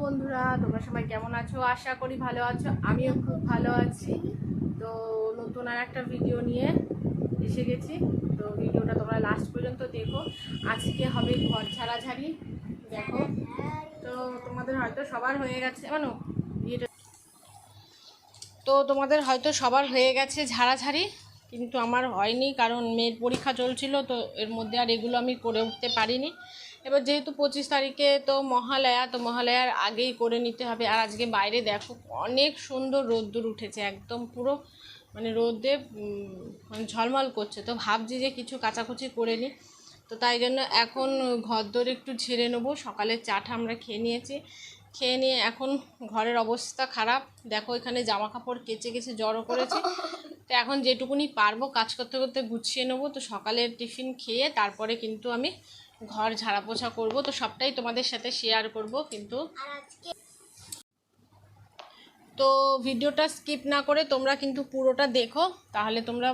বন্ধুরা, তোমরা সবাই কেমন আছো? আশা করি ভালো আছো। আমিও খুব ভালো আছি। তো নতুন আর একটা ভিডিও নিয়ে এসে গেছি। তো ভিডিওটা তোমরা লাস্ট পর্যন্ত দেখো। আজকে হবে ঘর ঝাড়াঝাড়ি। দেখো। তো তোমাদের হয়তো সবার হয়ে গেছে। মানে বিয়েটা তো তোমাদের হয়তো সবার হয়ে গেছে ঝাড়াঝাড়ি, কিন্তু আমার হয়নি, কারণ মেয়ের পরীক্ষা চলছিল, তো এর মধ্যে আর এগুলো আমি করে উঠতে পারিনি। এবার যেহেতু পঁচিশ তারিখে তো মহালয়া, তো মহালয়ার আগেই করে নিতে হবে। আর আজকে বাইরে দেখো, অনেক সুন্দর রোদ্দুর উঠেছে, একদম পুরো মানে রোদে মানে ঝলমল করছে। তো ভাবছি যে কিছু কাচাকুচি করে নিই। তো তাই জন্য এখন ঘর ঘরদোর একটু ঝেড়ে নেব। সকালের চাটা আমরা খেয়ে নিয়েছি। খেয়ে নিয়ে এখন ঘরের অবস্থা খারাপ। দেখো এখানে জামা কাপড় কেচে কেচে জড়ো করেছে। তো এখন যেটুকুনি পারব কাজ করতে করতে গুছিয়ে নেব। তো সকালের টিফিন খেয়ে তারপরে কিন্তু আমি ঘর ঝাড়া পোছা করব তো সবটাই তোমাদের সাথে শেয়ার করব কিন্তু তো ভিডিওটা স্কিপ না করে তোমরা কিন্তু পুরোটা দেখো তাহলে তোমরা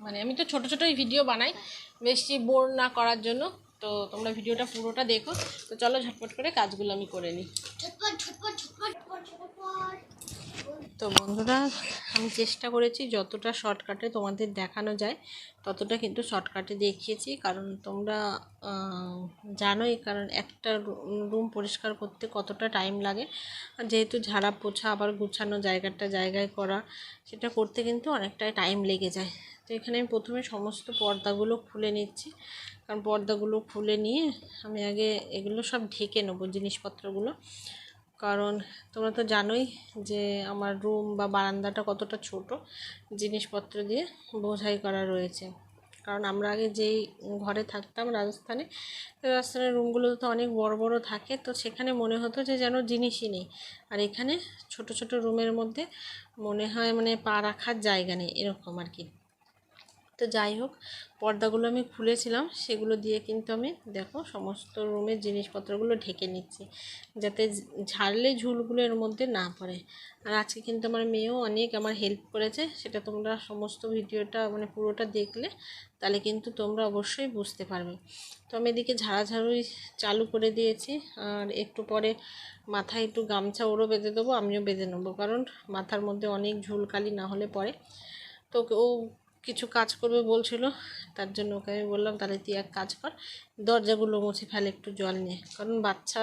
মানে আমি তো ছোট ছোটোই ভিডিও বানাই বেশি বোর না করার জন্য তো তোমরা ভিডিওটা পুরোটা দেখো তো চলো ঝটপট করে কাজগুলো আমি করে নিই ঝটপট ঝটপট ঝটপট ঝটপট ঝটপট তো বন্ধুরা, আমি চেষ্টা করেছি যতটা শর্টকাটে তোমাদের দেখানো যায়, ততটা কিন্তু শর্টকাটে দেখিয়েছি। কারণ তোমরা জানোই, কারণ একটা রুম পরিষ্কার করতে কতটা টাইম লাগে। আর যেহেতু ঝাড়া পোছা, আবার গুছানো জায়গাটা জায়গায় করা, সেটা করতে কিন্তু অনেকটাই টাইম লেগে যায়। তো এখানে আমি প্রথমে সমস্ত পর্দাগুলো খুলে নিচ্ছি। কারণ পর্দাগুলো খুলে নিয়ে আমি আগে এগুলো সব ঢেকে নেব, জিনিসপত্রগুলো। কারণ তোমরা তো জানোই যে আমার রুম বা বারান্দাটা কতটা ছোট, জিনিসপত্র দিয়ে বোঝাই করা রয়েছে। কারণ আমরা আগে যেই ঘরে থাকতাম রাজস্থানে রাজস্থানের রুমগুলো তো অনেক বড় বড় থাকে, তো সেখানে মনে হতো যে যেন জিনিসই নেই। আর এখানে ছোট ছোট রুমের মধ্যে মনে হয় মানে পা রাখার জায়গা নেই, এরকম আর কি। তো যাই হোক, পর্দাগুলো আমি খুলেছিলাম, সেগুলো দিয়ে কিন্তু আমি দেখো সমস্ত রুমের জিনিসপত্রগুলো ঢেকে নিচ্ছি, যাতে ঝাড়লে ঝুলগুলো এর মধ্যে না পড়ে। আর আজকে কিন্তু আমার মেয়েও অনেক আমার হেল্প করেছে, সেটা তোমরা সমস্ত ভিডিওটা মানে পুরোটা দেখলে, তাহলে কিন্তু তোমরা অবশ্যই বুঝতে পারবে। তো আমি এদিকে ঝাড়াঝাড়ুই চালু করে দিয়েছি, আর একটু পরে মাথায় একটু গামছা ওরও বেঁধে দেবো, আমিও বেঁধে নেব, কারণ মাথার মধ্যে অনেক ঝুলকালি না হলে পরে। তো ও কিছু কাজ করবে বলছিল, তার জন্য ওকে আমি বললাম, তাহলে তুই এক কাজ কর, দরজাগুলো মুছে ফেলে একটু জল নিয়ে। কারণ বাচ্চা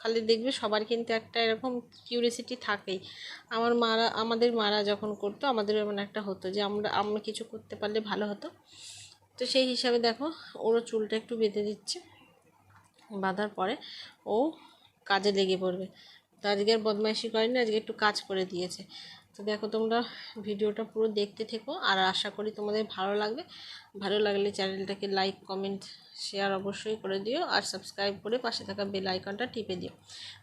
খালি দেখবে সবার কিন্তু একটা এরকম কিউরিয়াসিটি থাকেই। আমার মারা, আমাদের মারা যখন করতো, আমাদের এমন একটা হতো যে আমরা আমরা কিছু করতে পারলে ভালো হতো। তো সেই হিসাবে দেখো, ওরও চুলটা একটু বেঁধে দিচ্ছে। বাঁধার পরে ও কাজে লেগে পড়বে। তো আজকে আর বদমাইশি করেনি, আজকে একটু কাজ করে দিয়েছে। তো দেখো তোমরা ভিডিওটা পুরো দেখতে থেকো, আর আশা করি তোমাদের ভালো লাগবে। ভালো লাগলে চ্যানেলটাকে লাইক, কমেন্ট, শেয়ার অবশ্যই করে দিও, আর সাবস্ক্রাইব করে পাশে থাকা বেল আইকনটা টিপে দিও।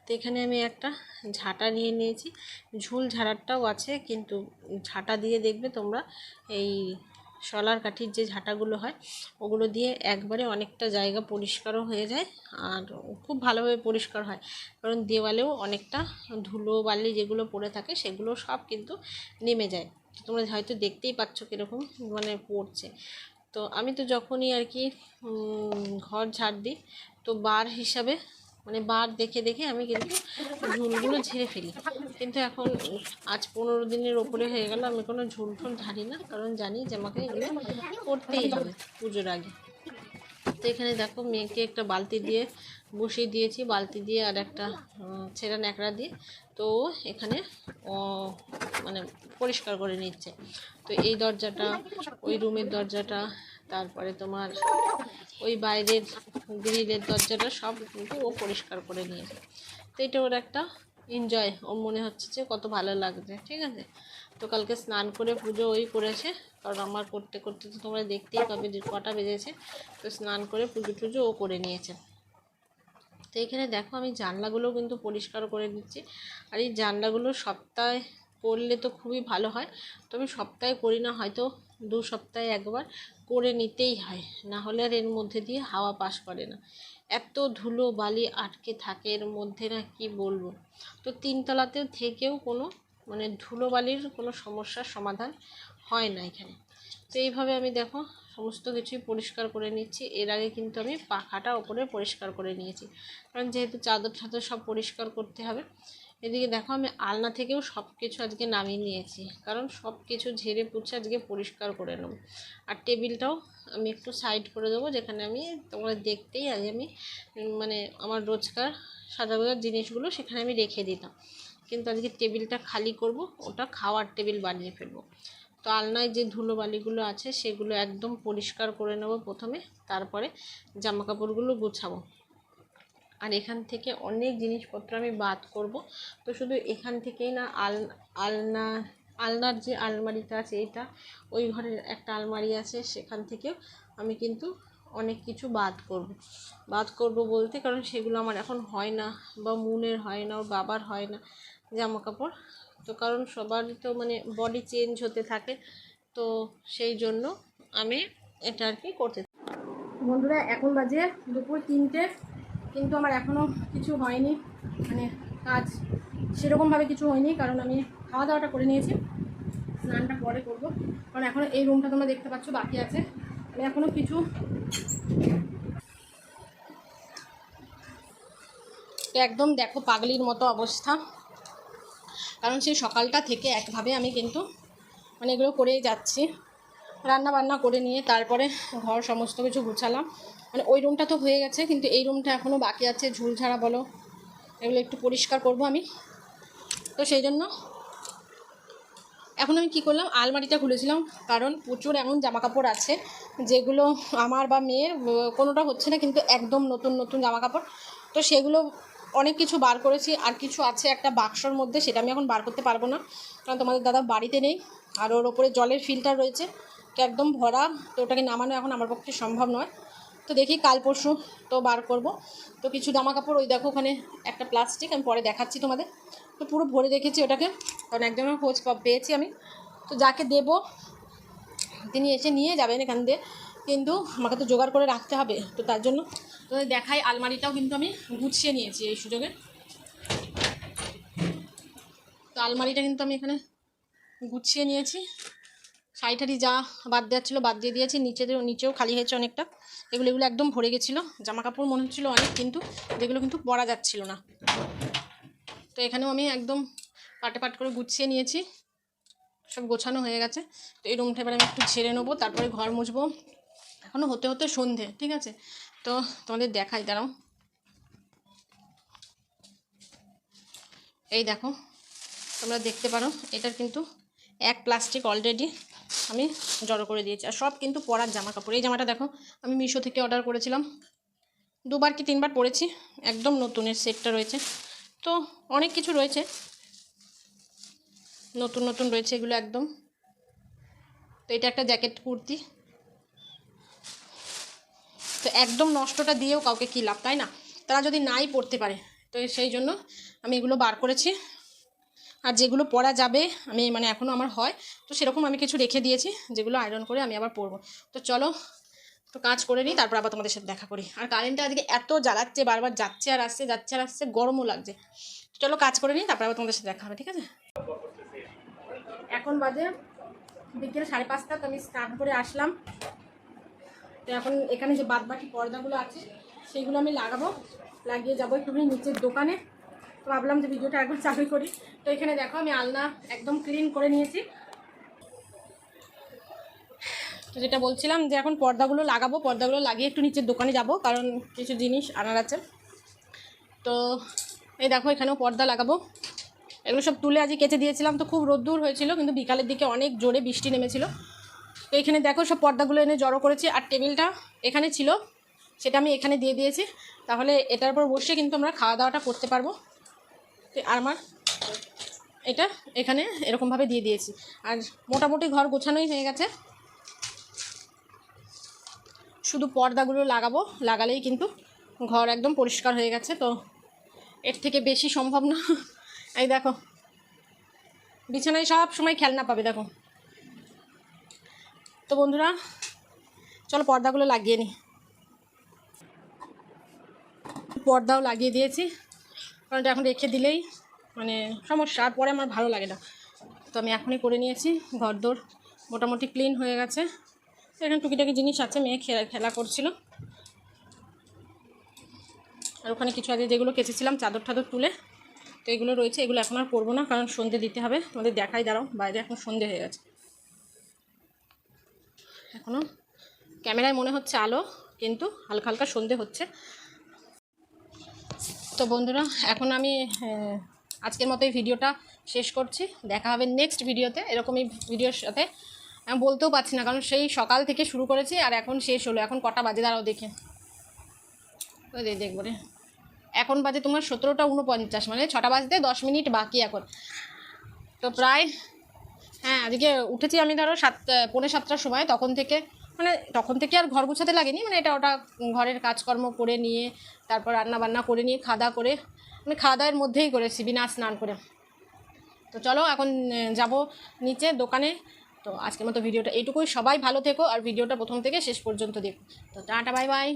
তো এখানে আমি একটা ঝাঁটা নিয়ে নিয়েছি। ঝুল ঝাড়ারটাও আছে, কিন্তু ঝাঁটা দিয়ে দেখবে তোমরা এই শলার কাঠির যে ঝাঁটাগুলো হয়, ওগুলো দিয়ে একবারে অনেকটা জায়গা পরিষ্কারও হয়ে যায় আর খুব ভালোভাবে পরিষ্কার হয়। কারণ দেওয়ালেও অনেকটা ধুলো, বালি যেগুলো পড়ে থাকে, সেগুলো সব কিন্তু নেমে যায়। তোমরা হয়তো দেখতেই পাচ্ছ কীরকম মানে পড়ছে। তো আমি তো যখনই আর কি ঘর ঝাড় দিই, তো বার হিসাবে মানে বার দেখে দেখে আমি কিন্তু ঝুলগুলো ঝেড়ে ফেলি। কিন্তু এখন আজ পনেরো দিনের ওপরে হয়ে গেল, আমি কোনো ঝুল ঠুল ঝাড়ি না, কারণ জানি যে আমাকে এগুলো করতেই হবে পুজোর আগে। তো এখানে দেখো মেয়েকে একটা বালতি দিয়ে বসিয়ে দিয়েছি, বালতি দিয়ে আর একটা ছেঁড়া ন্যাকড়া দিয়ে। তো এখানে মানে পরিষ্কার করে নিচ্ছে। তো এই দরজাটা, ওই রুমের দরজাটা, তারপরে তোমার ওই বাইরের গ্রিলের দরজাটা সব কিন্তু ও পরিষ্কার করে নিয়েছে। তো এটা ওর একটা এনজয় ওর মনে হচ্ছে যে কত ভালো লাগছে, ঠিক আছে? তো কালকে স্নান করে পুজো ওই করেছে, কারণ আমার করতে করতে তো তোমরা দেখতেই পাবে যে কটা বেজেছে, তো স্নান করে পুজো টুজো ও করে নিয়েছে। তো এখানে দেখো আমি জানলাগুলোও কিন্তু পরিষ্কার করে দিচ্ছি, আর এই জানলাগুলো সপ্তাহে করলে তো খুবই ভালো হয় তো আমি সপ্তাহে করি না, হয়তো দু সপ্তাহে একবার করে নিতেই হয়। না হলে আর এর মধ্যে দিয়ে হাওয়া পাস করে না। এত ধুলো বালি আটকে থাকে এর মধ্যে না কি বলব? তো তিনতলাতেও থেকেও কোনো মানে ধুলো বালির কোনো সমস্যার সমাধান হয় না এখানে। তো এইভাবে আমি দেখো সমস্ত কিছুই পরিষ্কার করে নিচ্ছি। এর আগে কিন্তু আমি পাখাটা ওপরে পরিষ্কার করে নিয়েছি। কারণ যেহেতু চাদর টাদর সব পরিষ্কার করতে হবে এদিকে দেখো আমি আলনা থেকেও সব কিছু আজকে নামিয়ে নিয়েছি। কারণ সব কিছু ঝেড়ে পুছে আজকে পরিষ্কার করে নেব। আর টেবিলটাও আমি একটু সাইড করে দেবো, যেখানে আমি তোমরা দেখতেই আজ আমি মানে আমার রোজকার সাজাগোজার জিনিসগুলো সেখানে আমি রেখে দিতাম। কিন্তু আজকে টেবিলটা খালি করব, ওটা খাওয়ার টেবিল বানিয়ে ফেলব। তো আলনায় যে ধুলো বালিগুলো আছে সেগুলো একদম পরিষ্কার করে নেব প্রথমে, তারপরে জামা কাপড়গুলো গুছাবো। আর এখান থেকে অনেক জিনিসপত্র আমি বাদ করব। তো শুধু এখান থেকেই না, আল, আলনা, আলনার যে আলমারিটা আছে এটা, ওই ঘরের একটা আলমারি আছে, সেখান থেকেও আমি কিন্তু অনেক কিছু বাদ করব। বাদ করব বলতে কারণ সেগুলো আমার এখন হয় না বা মুনের হয় না, ওর বাবার হয় না জামা কাপড় তো কারণ সবারই তো মানে বডি চেঞ্জ হতে থাকে, তো সেই জন্য আমি এটা আর কি করতে বন্ধুরা, এখন বাজে দুপুর তিনটে। কিন্তু আমার এখনও কিছু হয়নি। মানে কাজ সেরকমভাবে কিছু হয়নি, কারণ আমি খাওয়া দাওয়াটা করে নিয়েছি। স্নানটা পরে করব। কারণ এখনও এই রুমটা তোমরা দেখতে পাচ্ছ, বাকি আছে। আমি এখনও কিছু একদম দেখো পাগলির মতো অবস্থা। কারণ সেই সকালটা থেকে একভাবে আমি কিন্তু মানে এগুলো করেই যাচ্ছি। রান্না বান্না করে নিয়ে তারপরে ঘর সমস্ত কিছু গুছালাম। মানে ওই রুমটা তো হয়ে গেছে, কিন্তু এই রুমটা এখনও বাকি আছে ঝুলঝাড়া বলো। এগুলো একটু পরিষ্কার করব আমি। তো সেই জন্য এখন আমি কি করলাম, আলমারিটা খুলেছিলাম, কারণ প্রচুর এমন জামা কাপড় আছে, যেগুলো আমার বা মেয়ের কোনোটা হচ্ছে না, কিন্তু একদম নতুন নতুন জামা কাপড় তো সেগুলো অনেক কিছু বার করেছি, আর কিছু আছে একটা বাক্সর মধ্যে, সেটা আমি এখন বার করতে পারব না, কারণ তোমাদের দাদা বাড়িতে নেই, আর ওর ওপরে জলের ফিল্টার রয়েছে, তো একদম ভরা, তো ওটাকে নামানো এখন আমার পক্ষে সম্ভব নয়। তো দেখি কাল পরশু তো বার করব। তো কিছু জামা কাপড় ওই দেখো ওখানে একটা প্লাস্টিক আমি পরে দেখাচ্ছি তোমাদের। তো পুরো ভরে রেখেছি ওটাকে, কারণ একজনের খোঁজ পেয়েছি আমি। তো যাকে দেব, তিনি এসে নিয়ে যাবেন এখান দিয়ে। কিন্তু আমাকে তো জোগাড় করে রাখতে হবে, তো তার জন্য তো দেখাই, আলমারিটাও কিন্তু আমি গুছিয়ে নিয়েছি এই সুযোগে। তো আলমারিটা কিন্তু আমি এখানে গুছিয়ে নিয়েছি। শাড়িটারি যা বাদ দেওয়ার ছিল বাদ দিয়ে দিয়েছি। নিচে নিচেও খালি হয়েছে অনেকটা। এগুলো এগুলো একদম ভরে গেছিল। জামা কাপড় মনে হচ্ছিল অনেক, কিন্তু যেগুলো কিন্তু পরা যাচ্ছিল না। তো এখানেও আমি একদম পাটে পাট করে গুছিয়ে নিয়েছি। সব গোছানো হয়ে গেছে। তো এই রুমটা এবার আমি একটু ছেড়ে নেব, তারপরে ঘর মুছবো। এখনও হতে হতে সন্ধে, ঠিক আছে? তো তোমাদের দেখাই, দাঁড়াও। এই দেখো, তোমরা দেখতে পারো, এটার কিন্তু এক প্লাস্টিক অলরেডি আমি জড়ো করে দিয়েছি। আর সব কিন্তু পরার জামা কাপড় এই জামাটা দেখো, আমি মিশো থেকে অর্ডার করেছিলাম। দুবার কি তিনবার পরেছি, একদম নতুনের সেটটা রয়েছে। তো অনেক কিছু রয়েছে। নতুন নতুন রয়েছে এগুলো একদম। তো এটা একটা জ্যাকেট, কুর্তি। তো একদম নষ্টটা দিয়েও কাউকে কী লাভ, তাই না? তারা যদি নাই পড়তে পারে, তো সেই জন্য আমি এগুলো বার করেছি। আর যেগুলো পরা যাবে, আমি মানে এখনও আমার হয়, তো সেরকম আমি কিছু রেখে দিয়েছি, যেগুলো আয়রন করে আমি আবার পরবো। তো চলো তো কাজ করে নিই, তারপর আবার তোমাদের সাথে দেখা করি। আর কারেন্টটা আজকে এত জ্বালাচ্ছে, বারবার যাচ্ছে আর আসছে, যাচ্ছে আর আসছে, গরমও লাগছে। চলো কাজ করে নিই, তারপর আবার তোমাদের সাথে দেখা হবে, ঠিক আছে? এখন বাজে বিকেল সাড়ে পাঁচটা, তো আমি স্নান করে আসলাম। তো এখন এখানে যে বাদ বাকি পর্দাগুলো আছে সেগুলো আমি লাগাবো, লাগিয়ে যাব একটুখানি নিচের দোকানে। তো ভাবলাম যে ভিডিওটা একবার চালু করি। তো এখানে দেখো আমি আলনা একদম ক্লিন করে নিয়েছি। তো যেটা বলছিলাম যে এখন পর্দাগুলো লাগাবো, পর্দাগুলো লাগিয়ে একটু নিচের দোকানে যাব, কারণ কিছু জিনিস আনার আছে। তো এই দেখো এখানেও পর্দা লাগাবো। এগুলো সব তুলে আজকে কেচে দিয়েছিলাম, তো খুব রোদ্দুর হয়েছিল, কিন্তু বিকালের দিকে অনেক জোরে বৃষ্টি নেমেছিল। তো এখানে দেখো সব পর্দাগুলো এনে জড়ো করেছি, আর টেবিলটা এখানে ছিল, সেটা আমি এখানে দিয়ে দিয়েছি। তাহলে এটার উপর বসে কিন্তু আমরা খাওয়া দাওয়াটা করতে পারব। আর আমার এটা এখানে এরকমভাবে দিয়ে দিয়েছি। আর মোটামুটি ঘর গোছানোই হয়ে গেছে। শুধু পর্দাগুলো লাগাবো, লাগালেই কিন্তু ঘর একদম পরিষ্কার হয়ে গেছে, তো এর থেকে বেশি সম্ভব না। এই দেখো, বিছানায় সব সময় খেলনা পাবে, দেখো। তো বন্ধুরা, চলো পর্দাগুলো লাগিয়ে নিই পর্দাও লাগিয়ে দিয়েছি। কারণ এটা এখন রেখে দিলেই মানে সমস্যা, আর পরে আমার ভালো লাগে না। তো আমি এখনই করে নিয়েছি ঘর ঘরদোর মোটামুটি ক্লিন হয়ে গেছে। এখানে টুকিটাকি জিনিস আছে, মেয়ে খেলা খেলা করছিল। আর ওখানে কিছু আগে যেগুলো কেচেছিলাম, চাদর টাদর তুলে, তো এগুলো রয়েছে, এগুলো এখন আর করব না, কারণ সন্ধে দিতে হবে। তোমাদের দেখাই, দাঁড়াও, বাইরে এখন সন্ধে হয়ে গেছে। এখনও ক্যামেরায় মনে হচ্ছে আলো, কিন্তু হালকা হালকা সন্ধে হচ্ছে। তো বন্ধুরা, এখন আমি আজকের মতো এই ভিডিওটা শেষ করছি। দেখা হবে নেক্সট ভিডিওতে, এরকমই ভিডিওর সাথে। আমি বলতেও পারছি না, কারণ সেই সকাল থেকে শুরু করেছি আর এখন শেষ হলো। এখন কটা বাজে দাঁড়াও দেখে। ওই দেখ দেখব রে। এখন বাজে তোমার সতেরোটা উনপঞ্চাশ মানে ছটা বাজতে দশ মিনিট বাকি এখন। তো প্রায় হ্যাঁ আজকে উঠেছি আমি ধরো সাত পৌনে সাতটার সময়, তখন থেকে মানে তখন থেকে আর ঘর গুছাতে লাগেনি মানে এটা ওটা ঘরের কাজকর্ম করে নিয়ে তারপর রান্না বান্না করে নিয়ে খাওয়া দাওয়া করে মানে খাওয়া দাওয়ার মধ্যেই করেছি বিনা স্নান করে। তো চলো এখন যাব নিচে দোকানে। তো আজকের মতো ভিডিওটা এইটুকুই। সবাই ভালো থেকো আর ভিডিওটা প্রথম থেকে শেষ পর্যন্ত দেখো। তো টাটা বাই বাই।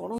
বড়